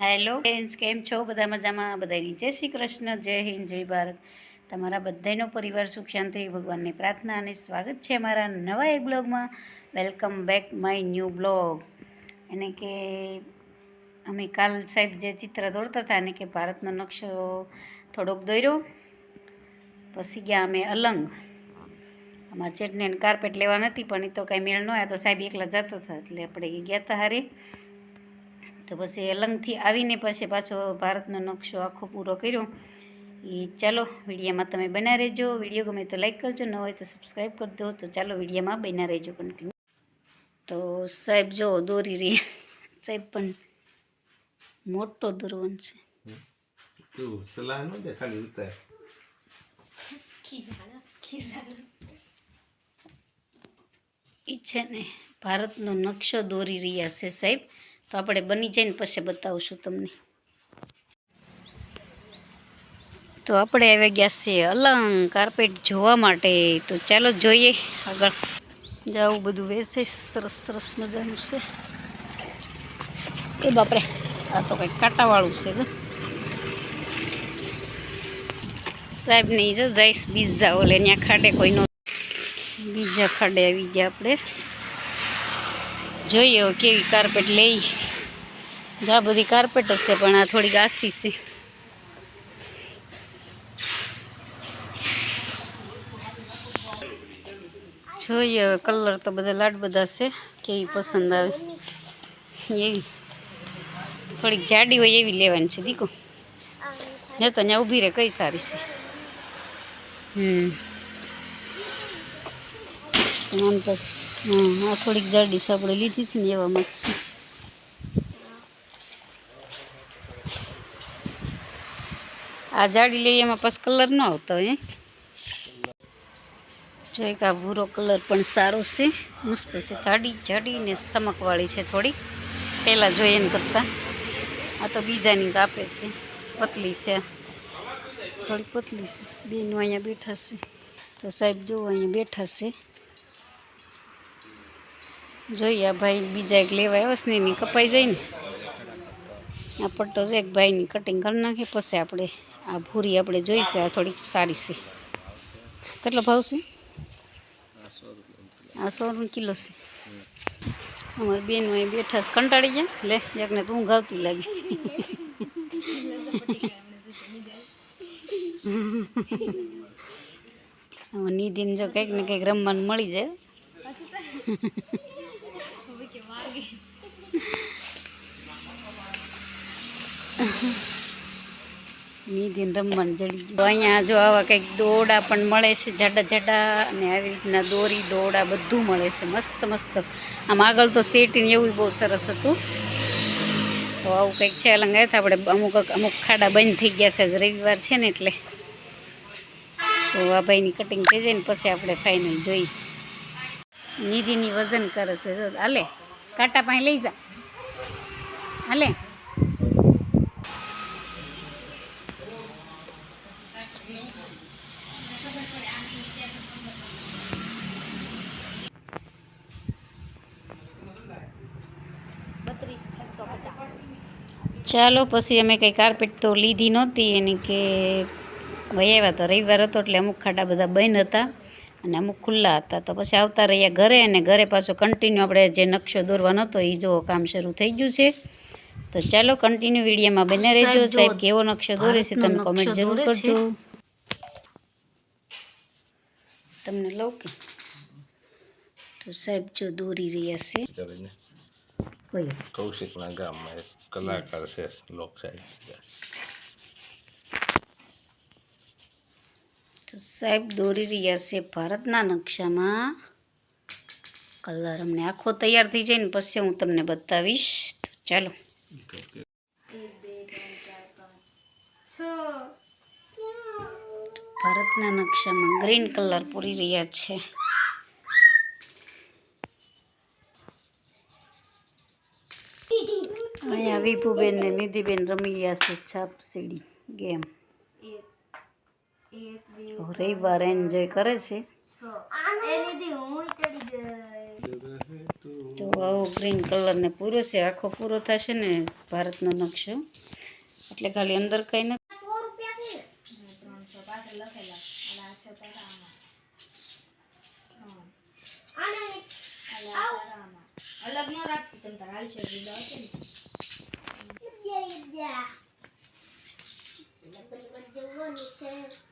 Hello friends કેમ છો? બધા મજામાં? બધાની જય શ્રી કૃષ્ણ. જય હિન્દ, જય ભારત. તમારા બધાનો પરિવાર સુખ શાંતિ ભગવાનની પ્રાર્થના અને સ્વાગત છે અમારા નવા એક બ્લોગમાં. Welcome back my new blog એને કે અમે કાલ સાહેબ જે ચિત્ર દોરતા હતા એને કે ભારતનો નકશો થોડોક દોર્યો. પછી ગયા અમે અલંગ. અમારા ચેટને કાર્પેટ લેવા નથી પણ એ તો કાંઈ મેળ ન આવ્યા. તો સાહેબ એકલા જતા હતા, એટલે આપણે ગયા હતા હારે. તો પછી અલંગથી આવીને પછી પાછો ભારતનો નકશો આખો પૂરો કર્યો. એ ચાલો વિડીયામાં તમે બના રહેજો. વીડિયો ગમે તો લાઈક કરજો ન હોય તો સબસ્ક્રાઈબ કરી દો. તો ચાલો વિડીયામાં બના રહેજો કન્ટિન્યુ તો સાહેબ જો દોરી રહી. સાહેબ પણ મોટો દોરવન છે. તું સલાહ ન દે ખાલી ઉતાર. એ છે ને ભારતનો નકશો દોરી રહ્યા છે સાહેબ. તો આપણે બની જઈને પછી બતાવશું તમને. તો આપણે આવી ગયા છે અલંગ કાર્પેટ જોવા માટે. તો ચાલો જોઈએ આગળ. જાવું બધું વેચે સરસ સરસ મજાનું છે. એ બાપરે, આ તો કંઈક કાંટાવાળું છે જો. સાહેબ નહીં જો જઈશ બીજા ઓલે ત્યાં ખાડે કોઈનો બીજા ખાડે આવી ગયા આપણે. જોઈએ હવે કેવી કાર્પેટ લઈ. જા બધી કાર્પેટ હશે પણ આ થોડીક આસી છે. જોઈએ હવે કલર તો બધા લાડ બધા છે કેવી પસંદ આવે. એવી. થોડીક જાડી હોય એવી લેવાની છે દીકો. ને તો ત્યાં ઊભી રહે કઈ સારી છે. હમ. પછી હા થોડીક છે આપણે લીધી હતી ને એવામાં જ છે. આ જાડી લઈએ એમાં પછી કલર ન આવતો એ જો એક આ ભૂરો કલર પણ સારો છે, મસ્ત છે. જાડી જાડી ને ચમકવાળી છે થોડી પહેલાં જોઈએ એમ કરતાં. આ તો બીજાની કાપે છે. પતલી છે. થોડી પતલી છે. બેનો અહીંયા બેઠા છે. તો સાહેબ જુઓ અહીંયા બેઠા છે. જોઈએ, આ ભાઈ બીજા એક લેવા આવ્યો છે ને કપાઈ જાય ને. આ પટ્ટો છે એક ભાઈની કટિંગ કરી નાખી, પછી આપણે આ ભૂરી આપણે જોઈશે, આ થોડીક સારી છે. કેટલો ભાવ છે? આ સો રૂપિયા કિલો છે. અમારી બેન અહીં બેઠા કંટાળી ગયા? લે, એકને તું ઊંઘ આવતી લાગી. નિધિને જો કંઈક ને કંઈક રમવાનું મળી જાય. ગયું અહીંયા જો આવા કંઈક દોરડા પણ મળે છે, જાડા જાડા, અને આવી રીતના દોરી, દોરડા બધું મળે છે, મસ્ત મસ્ત. આમ આગળ તો સેટીને એવું બહુ સરસ હતું. તો આવું કંઈક છે, અલંગ આવ્યા હતા, આપણે અમુક અમુક ખાડા બંધ થઈ ગયા છે રવિવાર છે ને એટલે. તો આ ભાઈની કટિંગ થઈ જાય ને, પછી આપણે ફાઇનલ જોઈ નિધિની વજન કરે છે હાલે. કાંટા પાસે લઈ જા. હાલે. ચાલો, પછી અમે કંઈ કાર્પેટ તો લીધી નહોતી એની કે ભાઈ આવ્યા તો રવિવાર હતો એટલે અમુક ખાડા બધા બંધ હતા. અને અમુક ખુલ્લા હતા. તો પછી આવતા રહ્યા ઘરે અને ઘરે પાછો કન્ટિન્યુ આપણે જે નકશો દોરવાનો હતો એ જો કામ શરૂ થઈ ગયું છે. તો ચાલો કન્ટિન્યુ વિડીયોમાં બને રહેજો. સાહેબ કેવો નકશો દોરે છે તમે કોમેન્ટ જરૂર કરજો. તમને લઉં કે? તો સાહેબ જો દોરી રહ્યા છે. કૌશિકના ગામમાં એક કલાકાર છે લોક તો સાહેબ, દોરી રહ્યા છે ભારતના નકશામાં. કલર અમને આખો તૈયાર થઈ જાય ને પછી હું તમને બતાવીશ. ચાલો. ભારતના નકશામાં ગ્રીન કલર પૂરી રહ્યા છે. અહીંયા વિભુબેન ને નિધિબેન રમી રહ્યા છે છાપ સીડી ગેમ. રવિવાર એન્જોય કરે છે? એ લીધી હું ચડી ગઈ. તો આવો ગ્રીન કલરને પૂરો છે આખો પૂરો થશે ને ભારતનો નકશો. એટલે ખાલી અંદર કંઈ નથી. અલગ ન રાખતી તમ તાર જવાનું છે.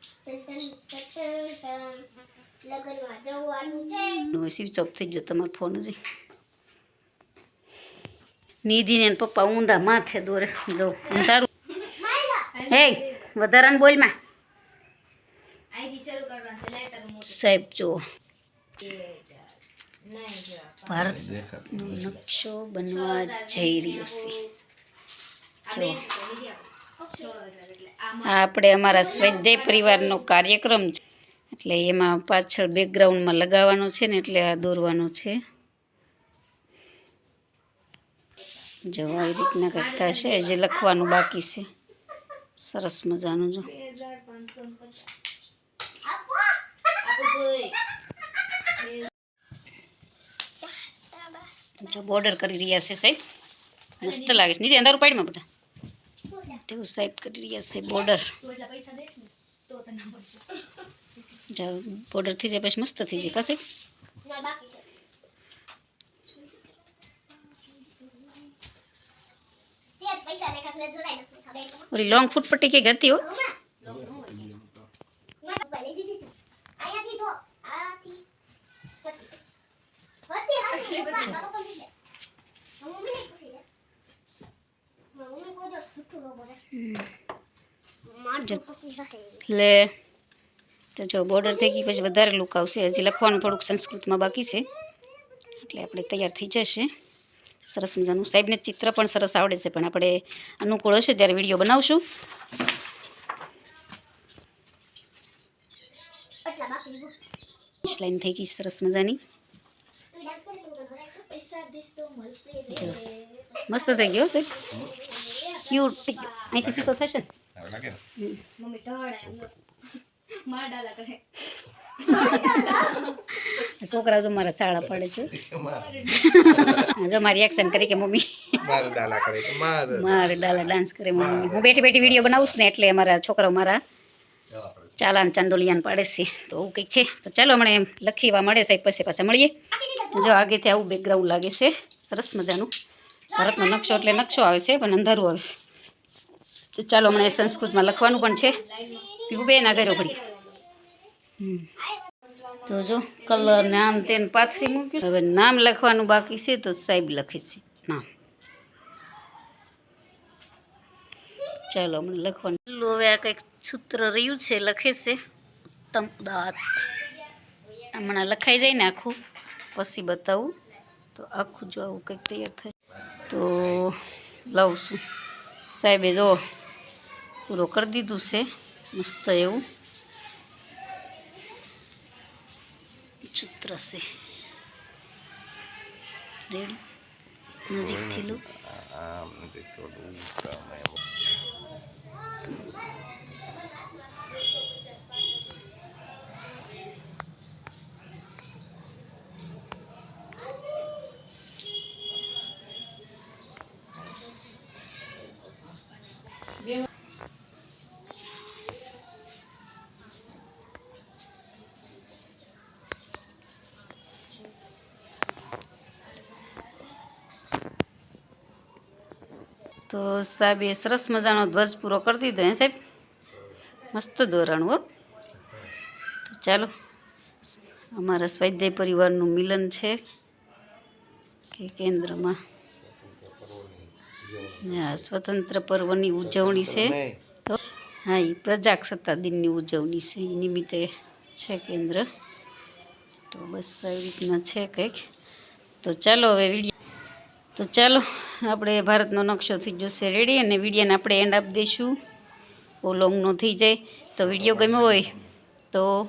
હવે ચોપ થઈ ગયો તમારો ફોન જ નિધિને પપ્પા ઊંધા માથે દોરે. જો સારું હે વધારાને બોલમાં સાહેબ જો. ભારત નકશો બનવા જઈ રહ્યો છે. જો. આપણે અમારા સ્વાધ્યાય પરિવારનો કાર્યક્રમ છે. એટલે એમાં પાછળ બેકગ્રાઉન્ડમાં લગાવવાનો છે ને એટલે આ દોરવાનો છે. જો આવી રીતના કરતા છે જે લખવાનું બાકી છે. સરસ મજાનું જો. બોર્ડર કરી રહ્યા છે સાહેબ. મસ્ત લાગે છે. નીચે અંદર પાડીમાં બેટા તેવું સાહેબ કરી રહ્યા છે બોર્ડર તું એટલા પૈસા દઈશ ને તો તને મળશે જો બોર્ડર થઈ જાય પછી મસ્ત થઈ જાય કશે ના બાકી છે તે જ પૈસા ને કાંઈ મેં જોડાઈ નથી ખબર છે ઓલી લોંગ ફૂટપટ્ટી કંઈક હતી હો મારા એટલે તો જો બોર્ડર થઈ ગઈ, પછી વધારે લુક આવશે. હજી લખવાનું થોડુંક સંસ્કૃતમાં બાકી છે. એટલે આપણે તૈયાર થઈ જશે. સરસ મજાનું. સાહેબને ચિત્ર પણ સરસ આવડે છે, પણ આપણે અનુકૂળ હશે ત્યારે વીડિયો બનાવશું. લાઈન થઈ ગઈ સરસ મજાની. મસ્ત થઈ ગયો સાહેબ ક્યુટ અહીંથી સીધો થશે મમ્મી ઢળે એમ માર ડાલા કરે છોકરા જો મારા ચાળા પડે છે જો મારી એક્શન કરી કે મમ્મી માર ડાલા કરે કે માર મારે ડાલા ડાન્સ કરે મમ્મી હું બેઠી બેઠી વીડિયો બનાવું છું ને એટલે મારા છોકરાઓ મારા ચાલાન ચાંદોલિયાન પાડે છે તો એવું કંઈક છે તો ચાલો હમણાં એમ લખીવા મળે સાહેબ પછી પાછા મળીએ જો આગેથી આવું બેકગ્રાઉન્ડ લાગે છે સરસ મજાનું ભારતનો નકશો એટલે નકશો આવે છે, પણ અંધારું આવે છે. તો ચાલો હમણાં સંસ્કૃતમાં લખવાનું પણ છે. પીવું ના કર્યો હમ. તો જો, કલર ને આમ તેને પાથરી મૂક્યું. હવે નામ લખવાનું બાકી છે, તો સાહેબ લખે છે નામ. ચાલો હમણાં લખવાનું. પેલું હવે આ કંઈક સૂત્ર રહ્યું છે, લખે છે ઉત્તમ દાંત હમણાં લખાઈ જાય ને આખું. પછી બતાવું. તો આખું જો આવું કંઈક તૈયાર થાય. તો લઉં છું સાહેબે જો પૂરો કરી દીધું છે મસ્ત એવું ચિત્ર છે નજીકથી લો તો સાહેબે સરસ મજાનો ધ્વજ પૂરો કરી દીધો હે સાહેબ. મસ્ત ધોરણ હો. તો ચાલો, અમારા સ્વાધ્યાય પરિવારનું મિલન છે કે કેન્દ્રમાં. હા, સ્વતંત્ર પર્વની ઉજવણી છે. તો હા એ પ્રજાસત્તા દિનની ઉજવણી છે. એ નિમિત્તે છે કેન્દ્ર. તો બસ આવી રીતના છે કંઈક. તો ચાલો હવે વીડિયો તો ચાલો, આપણે ભારતનો નકશો થઈ જશે રેડી અને વિડીયોને આપણે એન્ડ આપી દઈશું. બહુ લોંગ ન થઈ જાય. તો વીડિયો ગમ્યો હોય તો,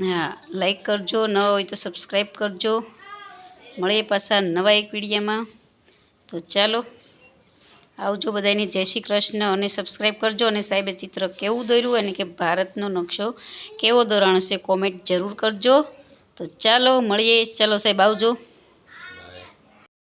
હા લાઈક કરજો. ન હોય તો સબસ્ક્રાઈબ કરજો. મળીએ પાછા નવા એક વિડીયામાં. તો ચાલો, આવજો બધાને. જય શ્રી કૃષ્ણ. અને સબસ્ક્રાઈબ કરજો. અને સાહેબે ચિત્ર કેવું દોર્યું અને કે ભારતનો નકશો કેવો દોરાણ છે કોમેન્ટ જરૂર કરજો. તો ચાલો, મળીએ. ચાલો સાહેબ, આવજો.